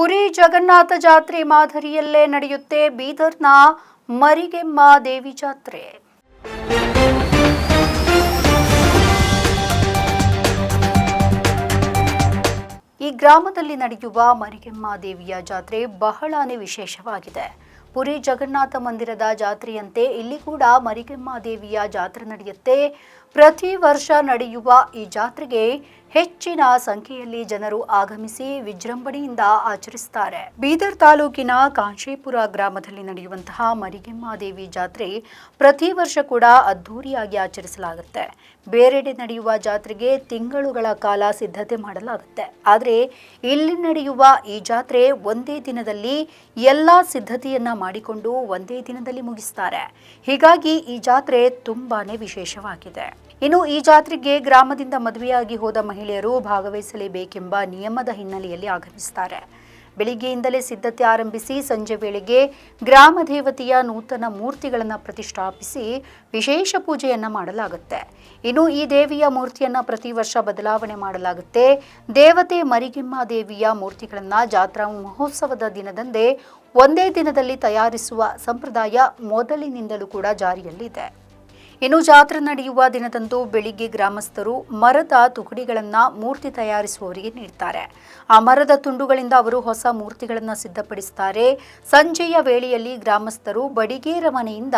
ಪುರಿ ಜಗನ್ನಾಥ ಜಾತ್ರೆ ಮಾದರಿಯಲ್ಲೇ ನಡೆಯುತ್ತೆ ಬೀದರ್ನ ಮರಿಗೆಮ್ಮ ದೇವಿ ಜಾತ್ರೆ. ಈ ಗ್ರಾಮದಲ್ಲಿ ನಡೆಯುವ ಮರಿಗೆಮ್ಮ ದೇವಿಯ ಜಾತ್ರೆ ಬಹಳಾನೇ ವಿಶೇಷವಾಗಿದೆ. ಪುರಿ ಜಗನ್ನಾಥ ಮಂದಿರದ ಜಾತ್ರೆಯಂತೆ ಇಲ್ಲಿ ಕೂಡ ಮರಿಗೆಮ್ಮ ದೇವಿಯ ಜಾತ್ರೆ ನಡೆಯುತ್ತೆ. ಪ್ರತಿ ವರ್ಷ ನಡೆಯುವ ಈ ಜಾತ್ರೆಗೆ ಹೆಚ್ಚಿನ ಸಂಖ್ಯೆಯಲ್ಲಿ ಜನರು ಆಗಮಿಸಿ ವಿಜೃಂಭಣೆಯಿಂದ ಆಚರಿಸುತ್ತಾರೆ ಬೀದರ್ ತಾಲೂಕಿನ ಕಾಂಶೀಪುರ ಗ್ರಾಮದಲ್ಲಿ ನಡೆಯುವಂತಹ ಮರಿಗೆಮ್ಮ ದೇವಿ ಜಾತ್ರೆ ಪ್ರತಿ ವರ್ಷ ಕೂಡ ಅದ್ಧೂರಿಯಾಗಿ ಆಚರಿಸಲಾಗುತ್ತೆ. ಬೇರೆಡೆ ನಡೆಯುವ ಜಾತ್ರೆಗೆ ತಿಂಗಳುಗಳ ಕಾಲ ಸಿದ್ಧತೆ ಮಾಡಲಾಗುತ್ತೆ. ಆದರೆ ಇಲ್ಲಿ ನಡೆಯುವ ಈ ಜಾತ್ರೆ ಒಂದೇ ದಿನದಲ್ಲಿ ಎಲ್ಲ ಸಿದ್ಧತೆಯನ್ನ ಮಾಡಿಕೊಂಡು ಒಂದೇ ದಿನದಲ್ಲಿ ಮುಗಿಸ್ತಾರೆ. ಹೀಗಾಗಿ ಈ ಜಾತ್ರೆ ತುಂಬಾನೇ ವಿಶೇಷವಾಗಿದೆ. ಇನ್ನು ಈ ಜಾತ್ರೆಗೆ ಗ್ರಾಮದಿಂದ ಮದುವೆಯಾಗಿ ಹೋದ ಮಹಿಳೆಯರು ಭಾಗವಹಿಸಲೇಬೇಕೆಂಬ ನಿಯಮದ ಹಿನ್ನೆಲೆಯಲ್ಲಿ ಆಗಮಿಸುತ್ತಾರೆ. ಬೆಳಿಗ್ಗೆಯಿಂದಲೇ ಸಿದ್ಧತೆ ಆರಂಭಿಸಿ ಸಂಜೆ ವೇಳೆಗೆ ಗ್ರಾಮ ದೇವತೆಯ ನೂತನ ಮೂರ್ತಿಗಳನ್ನು ಪ್ರತಿಷ್ಠಾಪಿಸಿ ವಿಶೇಷ ಪೂಜೆಯನ್ನು ಮಾಡಲಾಗುತ್ತೆ. ಇನ್ನು ಈ ದೇವಿಯ ಮೂರ್ತಿಯನ್ನ ಪ್ರತಿ ವರ್ಷ ಬದಲಾವಣೆ ಮಾಡಲಾಗುತ್ತೆ. ದೇವತೆ ಮರಿಗಿಮ್ಮ ದೇವಿಯ ಮೂರ್ತಿಗಳನ್ನು ಜಾತ್ರಾ ಮಹೋತ್ಸವದ ದಿನದಂದೇ ಒಂದೇ ದಿನದಲ್ಲಿ ತಯಾರಿಸುವ ಸಂಪ್ರದಾಯ ಮೊದಲಿನಿಂದಲೂ ಕೂಡ ಜಾರಿಯಲ್ಲಿದೆ. ಇನ್ನು ಜಾತ್ರೆ ನಡೆಯುವ ದಿನದಂದು ಬೆಳಿಗ್ಗೆ ಗ್ರಾಮಸ್ಥರು ಮರದ ತುಕಡಿಗಳನ್ನ ಮೂರ್ತಿ ತಯಾರಿಸುವವರಿಗೆ ನೀಡುತ್ತಾರೆ ಆ ಮರದ ತುಂಡುಗಳಿಂದ ಅವರು ಹೊಸ ಮೂರ್ತಿಗಳನ್ನು ಸಿದ್ಧಪಡಿಸುತ್ತಾರೆ ಸಂಜೆಯ ವೇಳೆಯಲ್ಲಿ ಗ್ರಾಮಸ್ಥರು ಬಡಿಗೇರ ಮನೆಯಿಂದ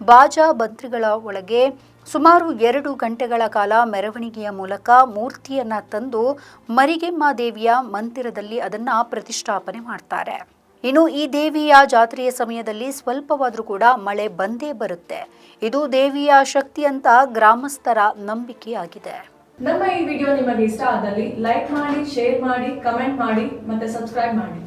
ಬಾಜಾ ಬಂತ್ರಿಗಳ ಒಳಗೆ ಸುಮಾರು ಎರಡು ಗಂಟೆಗಳ ಕಾಲ ಮೆರವಣಿಗೆಯ ಮೂಲಕ ಮೂರ್ತಿಯನ್ನ ತಂದು ಮರಿಗೆಮ್ಮ ದೇವಿಯ ಮಂದಿರದಲ್ಲಿ ಅದನ್ನ ಪ್ರತಿಷ್ಠಾಪನೆ ಮಾಡ್ತಾರೆ. ಇನ್ನು ಈ ದೇವಿಯ ಜಾತ್ರೆಯ ಸಮಯದಲ್ಲಿ ಸ್ವಲ್ಪವಾದರೂ ಕೂಡ ಮಳೆ ಬಂದೇ ಬರುತ್ತೆ. ಇದು ದೇವಿಯ ಶಕ್ತಿ ಅಂತ ಗ್ರಾಮಸ್ಥರ ನಂಬಿಕೆಯಾಗಿದೆ. ನಮ್ಮ ಈ ವಿಡಿಯೋ ನಿಮಗೆ ಇಷ್ಟ ಆದಲ್ಲಿ ಲೈಕ್ ಮಾಡಿ, ಶೇರ್ ಮಾಡಿ, ಕಮೆಂಟ್ ಮಾಡಿ ಮತ್ತೆ ಸಬ್ಸ್ಕ್ರೈಬ್ ಮಾಡಿ.